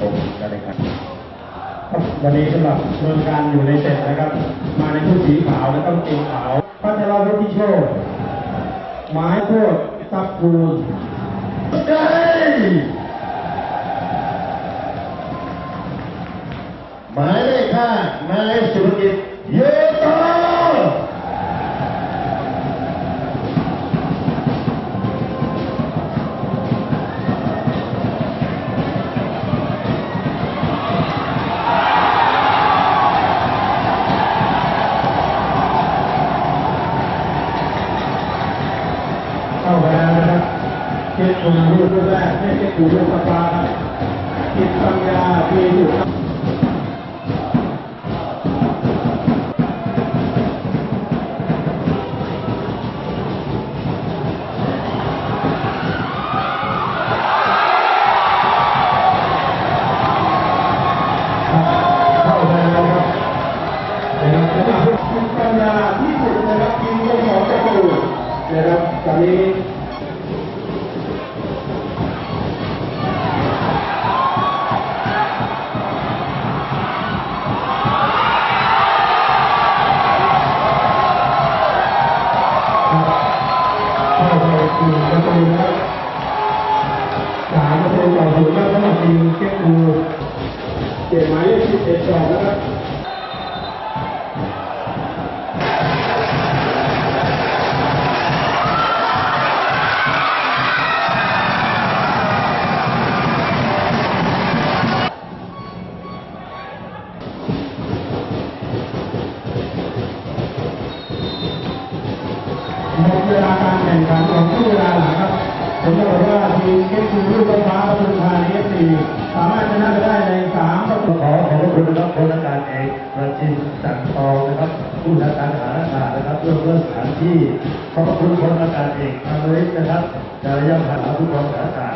ผมก็เลยครับวันนี้สำหรับเมืองการอยู่ในเซตนะครับ มาในชุดสีขาวและต้องเกงขาวปาเชรวุฒิโชคไม้โคตรตับคูณเฮ้ ดคนรูปแรกให้เจ็ดกูรูปฟ้าครับกิจปัญญาพีอยู่ครับเข้าไปแล้วครับนะครับคุณปัญญาที่สุดนะครับทีมของสองประตูนะครับตอนนี้ เข้าไปสี่ประตูนะสามประตูต่อศูนย์แล้วสำหรับทีมเก็บกูเจ็ดหมายเลขสิบเอ็ดสองนะครับ หมดเวลาการแข่งขันของช่วงเวลาหลังครับผมจะบอกว่าทีมเอฟซีลูกฟ้าประทุมธานีเอฟซีสามารถชนะไปได้ในสามประตูขอขอบพระคุณนะครับพลอากาศเอกประจินสังทองนะครับผู้จัดการหานอากาศนะครับเพื่อเพื่อสถานที่ขอบพระคุณพลอากาศเอกทามริตนะครับจะยภาษาผู้กองฐานอากาศนะครับ